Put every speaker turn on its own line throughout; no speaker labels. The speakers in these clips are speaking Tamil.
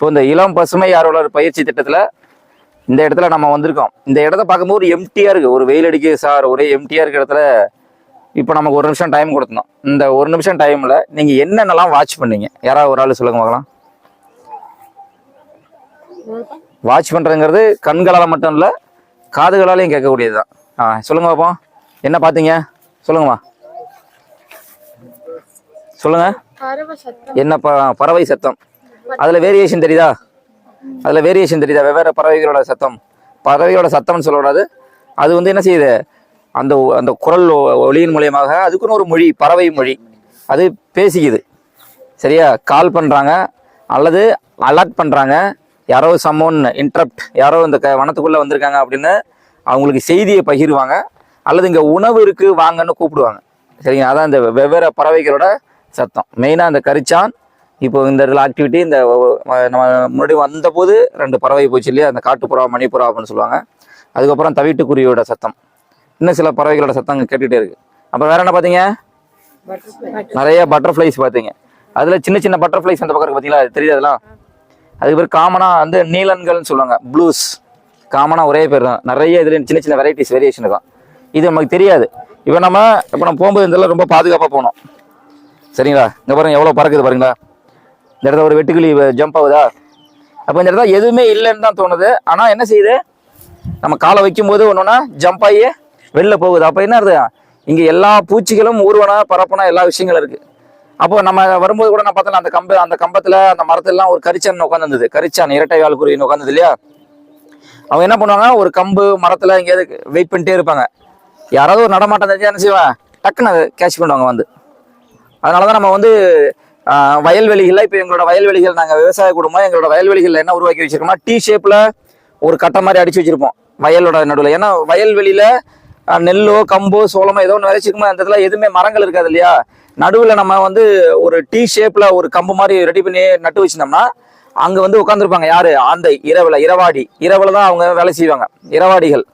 இப்போ இந்த இளம் பசுமை ஆர்வலர் பயிற்சி திட்டத்துல இந்த இடத்துல நம்ம வந்திருக்கோம். இந்த இடத்த பார்க்கும்போது எம்டியா இருக்கு. ஒரு வெயில் அடிக்குது சார். ஒரே எம்டியா இருக்க இடத்துல இப்போ நமக்கு ஒரு நிமிஷம் டைம் கொடுத்தோம் இந்த ஒரு நிமிஷம் டைம்ல நீங்க என்னென்னலாம் வாட்ச் பண்ணீங்க? யாராவது ஒரு ஆள் சொல்லுங்க பார்க்கலாம். வாட்ச் பண்றதுங்கிறது கண்களால மட்டும் இல்ல காதுகளாலையும் கேட்கக்கூடியதுதான். ஆ சொல்லுங்க பாப்போம். என்ன பார்த்தீங்க? சொல்லுங்கம்மா. சொல்லுங்க.
பறவை சத்தம்.
என்ன ப பறவை சத்தம். அதில் வேரியேஷன் தெரியுதா? அதில் வேரியேஷன் தெரியுதா? வெவ்வேறு பறவைகளோட சத்தம். பறவைகளோட சத்தம்னு சொல்லக்கூடாது. அது வந்து என்ன செய்யுது? அந்த அந்த குரல் ஒ- ஒளியின் மூலியமாக அதுக்குன்னு ஒரு மொழி பறவை மொழி. அது பேசிக்குது. சரியா? கால் பண்ணுறாங்க அல்லது அலர்ட் பண்ணுறாங்க யாரோ சம்மோன் இன்ட்ரப்ட் யாரோ இந்த க வனத்துக்குள்ளே வந்திருக்காங்க அப்படின்னு அவங்களுக்கு செய்தியை பகிர்வாங்க. அல்லது இங்கே உணவு இருக்குது வாங்கன்னு கூப்பிடுவாங்க. சரிங்க அதான் இந்த வெவ்வேறு பறவைகளோட சத்தம். மெயினாக அந்த கரிச்சான் இப்போ இந்த இடத்துல ஆக்டிவிட்டி இந்த நம்ம முன்னாடி வந்தபோது ரெண்டு பறவை போச்சு இல்லையா? அந்த காட்டுப்புறா மணிப்புறா அப்படின்னு சொல்லுவாங்க. அதுக்கப்புறம் தவிட்டுக்குருவியோட சத்தம். இன்னும் சில பறவைகளோட சத்தம் அங்கே கேட்டுகிட்டே இருக்குது அப்புறம் வேற என்ன பார்த்தீங்க? நிறைய பட்டர்ஃப்ளைஸ் பார்த்தீங்க. அதில் சின்ன சின்ன பட்டர்ஃப்ளைஸ் அந்த பக்கம் இருக்குது பார்த்தீங்களா? அது தெரியுது அதெல்லாம்? அதுக்கு பேர் காமனாக வந்து நீலன்கள்னு சொல்லுவாங்க. ப்ளூஸ் காமனாக ஒரே பேர் தான். நிறைய இதில் சின்ன சின்ன வெரைட்டிஸ் வேரியேஷன் இருக்கும். இது நமக்கு தெரியாது. இப்போ நம்ம இப்போ நம்ம போகும்போது இதெல்லாம் ரொம்ப பாதுகாப்பாக போகணும். சரிங்களா? இங்கே பாருங்க எவ்வளோ பறக்குது பாருங்களா? இந்த இடத்துல ஒரு வெட்டுக்கிளி ஜம்ப் ஆகுதா? அப்போ இந்த இடத்துல எதுவுமே இல்லைன்னு தான் தோணுது. ஆனால் என்ன செய்யுது? நம்ம காலை வைக்கும் போது ஒன்றுனா ஜம்ப் ஆகி வெளில போகுது. அப்போ என்ன அர்த்தம்? இங்கே எல்லா பூச்சிகளும் ஊர்வன பரப்பனா எல்லா விஷயங்களும் இருக்குது அப்போ நம்ம வரும்போது கூட நான் பார்த்தல அந்த கம்பு அந்த கம்பத்தில் அந்த மரத்துலலாம் ஒரு கரிச்சான் உட்காந்துருந்தது கரிச்சான் இரட்டை வால் குருவின்னு உட்காந்தது இல்லையா? அவங்க என்ன பண்ணுவாங்கன்னா ஒரு கம்பு மரத்தில் எங்கேயாவது வெயிட் பண்ணிட்டே இருப்பாங்க. யாராவது ஒரு நடமாட்டம் தெரிஞ்சு என்ன செய்வேன் டக்குன்னு அதை கேட்ச் பண்ணுவாங்க வந்து. அதனால தான் நம்ம வந்து வயல்வெளிகளில் இப்போ எங்களோட வயல்வெளிகள் நாங்கள் விவசாய குடும்பம் எங்களோட வயல்வெளிகளில் என்ன உருவாக்கி வச்சிருக்கோம்னா டீ ஷேப்பில் ஒரு கட்டை மாதிரி அடிச்சு வச்சிருப்போம் வயலோட நடுவில். ஏன்னா வயல்வெளியில் நெல்லோ கம்போ சோளமோ ஏதோ ஒன்று விளைச்சிருக்குமோ அந்த இடத்துல எதுவுமே மரங்கள் இருக்காது இல்லையா? நடுவில் நம்ம வந்து ஒரு டீ ஷேப்பில் ஒரு கம்பு மாதிரி ரெடி பண்ணி நட்டு வச்சிருந்தோம்னா அங்கே வந்து உட்காந்துருப்பாங்க யார்? ஆந்தை இரவில் இரவாடி. இரவில் தான் அவங்க வேலை செய்வாங்க. இரவாடிகள்.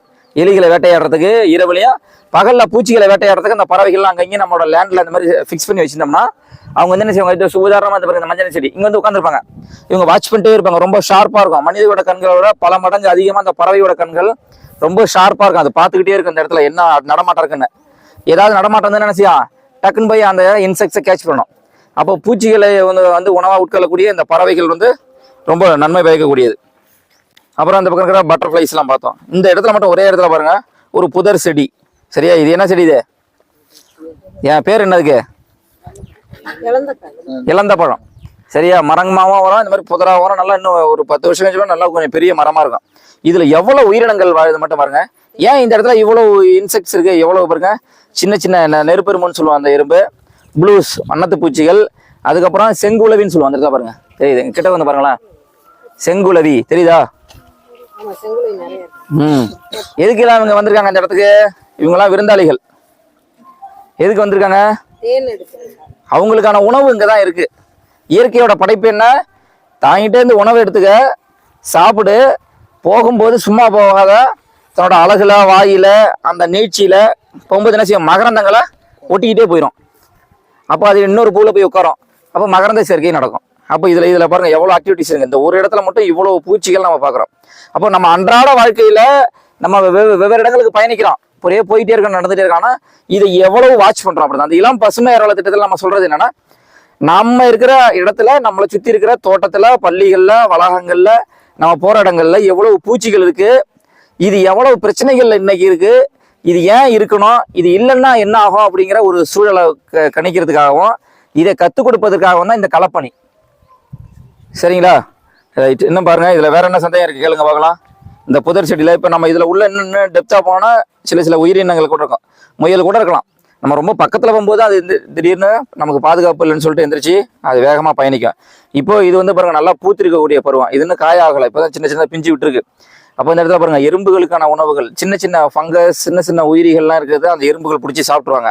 எலிகளை வேட்டையாடுறதுக்கு இரவுலையும் பகலில் பூச்சிகளை வேட்டையாடுறதுக்கு அந்த பறவைகள்லாம் அங்கே இங்கே நம்மளோட லேண்டில் இந்த மாதிரி ஃபிக்ஸ் பண்ணி வச்சிருந்தோம்னா அவங்க வந்து என்ன செய்வாங்க? இது இந்த பாருங்க இந்த மஞ்சள் செடி. இங்கே வந்து உட்காந்துருப்பாங்க இவங்க வாட்ச் பண்ணிட்டே இருப்பாங்க. ரொம்ப ஷார்ப்பாக இருக்கும். மனிதோட கண்களோட பல மடங்கு அதிகமாக அந்த பறவையோட கண்கள் ரொம்ப ஷார்ப்பாக இருக்கும். அது பார்த்துக்கிட்டே இருக்கும் அந்த இடத்துல என்ன நடமாட்டம் இருக்குன்னு. ஏதாவது நடமாட்டம் வந்து என்ன செய்யும்? டக்குன்னு போய் அந்த இன்செக்ட்ஸை கேட்ச் பண்ணணும். அப்போ பூச்சிகளை வந்து வந்து உணவாக உட்கொள்ளக்கூடிய இந்த பறவைகள் வந்து ரொம்ப நன்மை பயக்கக்கூடியது. அப்புறம் அந்த பக்கம் இருக்கிற பட்டர்ஃப்ளைஸ்லாம் பார்த்தோம். இந்த இடத்துல மட்டும் ஒரே இடத்துல பாருங்க. ஒரு புதர் செடி. சரியா? இது என்ன செடி இது? என் பேர் என்னதுக்கு?
இழந்த
இளந்த பழம் சரியா மரங்கமாவும் வரும் இந்த மாதிரி புதரா வரும். நல்லா இன்னும் ஒரு பத்து வருஷம் கழிச்சு நல்லா கொஞ்சம் பெரிய மரமா இருக்கும். இதுல எவ்வளவு உயிரினங்கள் வாழுது மட்டும் பாருங்க. ஏன் இந்த இடத்துல இவ்வளவு இன்செக்ட்ஸ் இருக்கு? எவ்வளவு பாருங்க. சின்ன சின்ன நெருப்பெரும்புன்னு சொல்லுவாங்க அந்த எறும்பு. ப்ளூஸ் வண்ணத்து பூச்சிகள். அதுக்கப்புறம் செங்குளவின்னு சொல்லுவாங்க. அந்த இடத்துல பாருங்க. தெரியுது? கிட்ட வந்து பாருங்களேன். செங்குளவி தெரியுதா? ம். எதுக்கெல்லாம் இவங்க வந்திருக்காங்க இந்த இடத்துக்கு? இவங்கெல்லாம் விருந்தாளிகள். எதுக்கு வந்திருக்காங்க? அவங்களுக்கான உணவு இங்கே தான் இருக்கு. இயற்கையோட படைப்பு என்ன? தாங்கிட்டே இருந்து உணவு எடுத்துக்க சாப்பிடு போகும்போது சும்மா போகாத தன்னோட அழகுல வாயில அந்த நீட்சியில போகும்போது என்ன செய்யும்? மகரந்தங்களை ஒட்டிக்கிட்டே போயிடும் அப்போ அது இன்னொரு பூவில் போய் உட்காரும். அப்போ மகரந்த சேர்க்கை நடக்கும். அப்போ இதில் இதில் பாருங்க எவ்வளோ ஆக்டிவிட்டிஸ் இருக்கு. இந்த ஒரு இடத்துல மட்டும் இவ்வளோ பூச்சிகள் நம்ம பார்க்குறோம். அப்போ நம்ம அன்றாட வாழ்க்கையில நம்ம வெவ்வே- வெவ்வேறு இடங்களுக்கு பயணிக்கிறோம். ஒரே போயிட்டே இருக்கோம் நடந்துட்டே இருக்கோம் இதை எவ்வளவு வாட்ச் பண்றோம் அப்படிதான் அந்த இளம் பசுமை ஏரோல திட்டத்தில் நம்ம சொல்றது என்னன்னா நம்ம இருக்கிற இடத்துல நம்மளை சுத்தி இருக்கிற தோட்டத்துல பள்ளிகள்ல வளாகங்கள்ல நம்ம போற இடங்கள்ல எவ்வளவு பூச்சிகள் இருக்கு இது எவ்வளவு பிரச்சனைகள் இன்னைக்கு இருக்கு இது ஏன் இருக்கணும் இது இல்லைன்னா என்ன ஆகும் அப்படிங்கிற ஒரு சூழலை க- கணிக்கிறதுக்காகவும் இதை கற்றுக் கொடுப்பதற்காகவும் தான் இந்த களப்பணி. சரிங்களா? ரைட் இன்னும் பாருங்க இதுல வேற என்ன சந்தேகம் இருக்கு? கேளுங்க பார்க்கலாம். இந்த புதர் செடியில இப்ப நம்ம இதுல உள்ள இன்னும் டெப்தா போனால் சில சில உயிரினங்கள் கூட இருக்கும். முயல் கூட இருக்கலாம். நம்ம ரொம்ப பக்கத்துல போகும்போது அது திடீர்னு நமக்கு பாதுகாப்பு இல்லைன்னு சொல்லிட்டு எந்திரிச்சு அது வேகமா பயணிக்கும். இப்போ இது வந்து பாருங்க நல்லா பூத்திருக்கக்கூடிய பருவம். இது இன்னும் காய ஆகலை. இப்பதான் சின்ன சின்ன பிஞ்சு விட்டுருக்கு. அப்போ இந்த இடத்துல பாருங்க எறும்புகளுக்கான உணவுகள் சின்ன சின்ன ஃபங்கஸ் சின்ன சின்ன உயிரிகள்லாம் இருக்கிறது அந்த எறும்புகள் பிடிச்சி சாப்பிட்ருவாங்க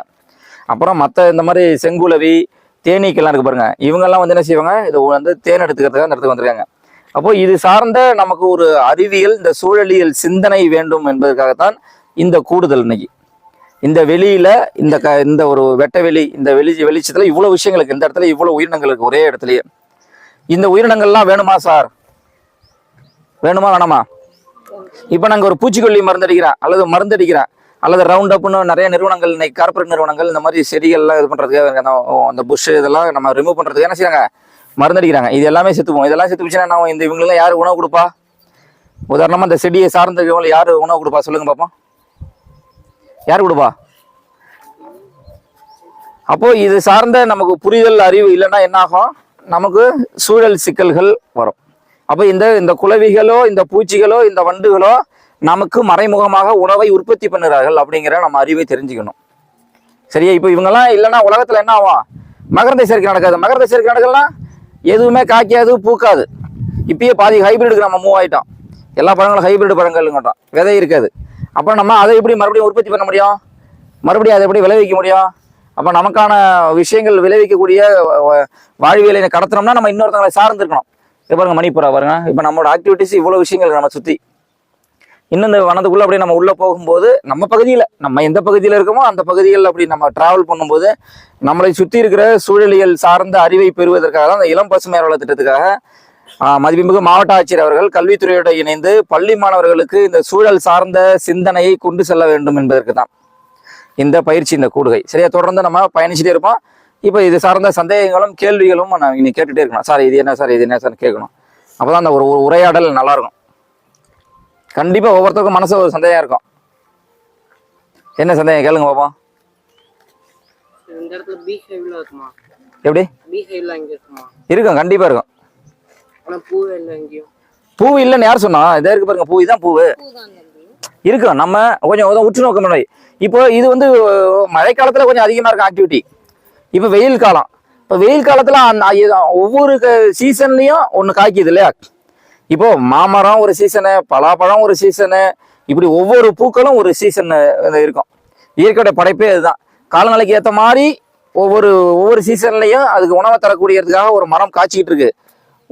அப்புறம் மற்ற இந்த மாதிரி செங்குலவி தேனீக்கெல்லாம் இருக்கு பாருங்க. இவங்கெல்லாம் வந்து என்ன செய்வாங்க? இது வந்து தேன் எடுத்துக்கிறதுக்காக அந்த இடத்துக்கு வந்திருக்காங்க. அப்போ இது சார்ந்த நமக்கு ஒரு அறிவியல் இந்த சூழலியல் சிந்தனை வேண்டும் என்பதற்காகத்தான் இந்த கூடுதல் இன்னைக்கு. இந்த வெளியில இந்த க இந்த ஒரு வெட்ட வெளி இந்த வெளி வெளிச்சத்துல இவ்வளவு விஷயங்களுக்கு இந்த இடத்துல இவ்வளவு உயிரினங்களுக்கு ஒரே இடத்துலயே. இந்த உயிரினங்கள்லாம் வேணுமா சார்? வேணுமா வேணாமா? இப்போ நாங்கள் ஒரு பூச்சிக்கொல்லி மருந்து அல்லது மருந்து அடிக்கிறேன் அல்லது ரவுண்ட் அப்னு நிறைய நிறுவனங்கள் இன்னைக்கு கார்ப்பரேட் நிறுவனங்கள் இந்த மாதிரி செடிகள்லாம் இது பண்ணுறதுக்கு அந்த அந்த புஷ் இதெல்லாம் நம்ம ரிமூவ் பண்ணுறதுக்கு என்ன செய்யறாங்க மருந்து அடிக்கிறாங்க இது எல்லாமே செத்துப்போம். இதெல்லாம் செத்து போச்சுன்னா நான் இந்த இவங்களாம் யார் உணவு கொடுப்பா? உதாரணமாக இந்த செடியை சார்ந்தவங்க யார் உணவு கொடுப்பா? சொல்லுங்கள் பார்ப்போம் யார் கொடுப்பா? அப்போது இது சார்ந்த நமக்கு புரிதல் அறிவு இல்லைன்னா என்ன ஆகும்? நமக்கு சூழல் சிக்கல்கள் வரும். அப்போ இந்த இந்த குளவிகளோ இந்த பூச்சிகளோ இந்த வண்டுகளோ நமக்கு மறைமுகமாக உணவை உற்பத்தி பண்ணுறார்கள் அப்படிங்கிற நம்ம அறிவை தெரிஞ்சுக்கணும். சரியா? இப்போ இவங்கெல்லாம் இல்லைன்னா உலகத்தில் என்ன ஆகும்? மகரந்த சேர்க்கை நடக்காது. மகரந்த சேர்க்கை நடக்கலாம் எதுவுமே காய்க்காது பூக்காது. இப்பயே பாதி ஹைபிரிடுக்கு நம்ம மூவ் ஆகிட்டோம் எல்லா பழங்களும் ஹைபிரிட் பழங்கள்ங்கட்டோம் விதை இருக்காது. அப்போ நம்ம அதை எப்படி மறுபடியும் உற்பத்தி பண்ண முடியும்? மறுபடியும் அதை எப்படி விளைவிக்க முடியும்? அப்போ நமக்கான விஷயங்கள் விளைவிக்கக்கூடிய வாழ்வியலை கடத்தினோம்னா நம்ம இன்னொருத்தவங்களை சார்ந்திருக்கணும். இப்போ பாருங்க மணிப்புரா பாருங்க. இப்போ நம்மளோட ஆக்டிவிட்டிஸ் இவ்வளோ விஷயங்கள் நம்ம சுற்றி இன்னும் இந்த வனத்துக்குள்ள அப்படியே நம்ம உள்ள போகும்போது நம்ம பகுதியில் நம்ம எந்த பகுதியில் இருக்கோமோ அந்த பகுதிகளில் அப்படி நம்ம டிராவல் பண்ணும்போது நம்மளை சுற்றி இருக்கிற சூழலியல் சார்ந்த அறிவை பெறுவதற்காக தான் அந்த இளம் பசுமை வள திட்டத்துக்காக மதிப்புமிகு மாவட்ட ஆட்சியர் அவர்கள் கல்வித்துறையோடு இணைந்து பள்ளி மாணவர்களுக்கு இந்த சூழல் சார்ந்த சிந்தனையை கொண்டு செல்ல வேண்டும் என்பதற்கு தான் இந்த பயிற்சி இந்த கூடுகை. சரியா? தொடர்ந்து நம்ம பயணிச்சுட்டே இருப்போம். இப்போ இது சார்ந்த சந்தேகங்களும் கேள்விகளும் நான் இன்னைக்கு கேட்டுகிட்டே இருக்கணும். சார் இது என்ன சார் இது என்ன சார் கேட்கணும். அப்பதான் அந்த ஒரு உரையாடல் நல்லாயிருக்கும் கண்டிப்பா ஒவ்வொருத்தருக்கும் மனசு ஒரு சந்தேகம் இருக்கும். என்ன சந்தேகம்? கேளுங்க பாப்போம். எப்படி?
இருக்குமா?
கண்டிப்பா இருக்கும்.
பூ
இல்லைன்னு யார் சொன்னா? இதே இருக்கு பாருங்க பூ இதான் பூவு இருக்கும் நம்ம கொஞ்சம் உற்று நோக்க முன்னாடி. இப்போ இது வந்து மழைக்காலத்துல கொஞ்சம் அதிகமா இருக்கும் ஆக்டிவிட்டி இப்போ வெயில் காலம். இப்போ வெயில் காலத்துல ஒவ்வொரு சீசன்லயும் ஒன்று காய்க்குது இல்லையா? இப்போ மாமரம் ஒரு சீசனு பலாப்பழம் ஒரு சீசனு இப்படி ஒவ்வொரு பூக்களும் ஒரு சீசன் இருக்கும். இயற்கையோட படைப்பே இதுதான். காலநிலைக்கு ஏற்ற மாதிரி ஒவ்வொரு ஒவ்வொரு சீசன்லையும் அதுக்கு உணவை தரக்கூடியதுக்காக ஒரு மரம் காய்ச்சிக்கிட்டு இருக்கு.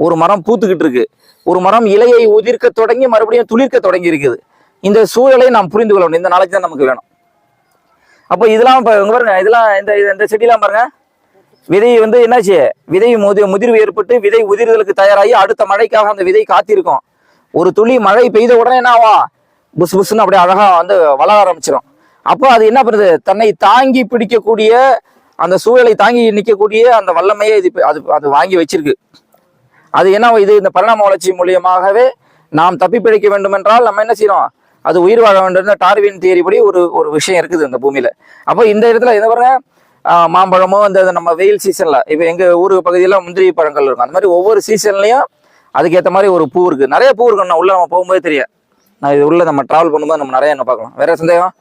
ஒரு மரம் பூத்துக்கிட்டு இருக்கு. ஒரு மரம் இலையை உதிர்க்க தொடங்கி மறுபடியும் துளிர்க்க தொடங்கி இருக்குது. இந்த சூழலை நாம் புரிந்து கொள்ளணும் இந்த நாளைக்கு தான் நமக்கு வேணும். அப்போ இதெல்லாம் இப்போ பாருங்க இதெல்லாம் இந்த இந்த செடியெல்லாம் பாருங்க. விதை வந்து என்னாச்சு? விதை முதி முதிர்வு ஏற்பட்டு விதை உதிர்தலுக்கு தயாராகி அடுத்த மழைக்காக அந்த விதை காத்திருக்கும். ஒரு துளி மழை பெய்த உடனே என்ன ஆகும் புஸ் புஸ்ன்னு அப்படியே அழகா வந்து வளர ஆரம்பிச்சிடும் அப்போ அது என்ன பண்ணுது? தன்னை தாங்கி பிடிக்கக்கூடிய அந்த சூழலை தாங்கி நிற்கக்கூடிய அந்த வல்லமையை இது அது அது வாங்கி வச்சிருக்கு. அது என்ன இது இந்த பரிணாம வளர்ச்சி மூலியமாகவே நாம் தப்பி பிழைக்க வேண்டும் என்றால் நம்ம என்ன செய்யறோம் அது உயிர் வாழ வேண்டும் டார்வின் தியரிப்படி ஒரு ஒரு விஷயம் இருக்குது இந்த பூமியில. அப்போ இந்த இடத்துல என்ன பாருங்க? மாம்பழமும் மாம்பழமோ இந்த நம்ம வெயில் சீசனில் இப்போ எங்கள் ஊர் பகுதியில் முந்திரி பழங்கள் இருக்கும். அந்த மாதிரி ஒவ்வொரு சீசன்லையும் அதுக்கேற்ற மாதிரி ஒரு பூ இருக்குது நிறைய பூ இருக்குண்ணா நான் நம்ம போகும்போது தெரியும். நான் இது உள்ளே நம்ம ட்ராவல் பண்ணும்போது நம்ம நிறைய என்ன பார்க்கலாம். வேற சந்தேகம்?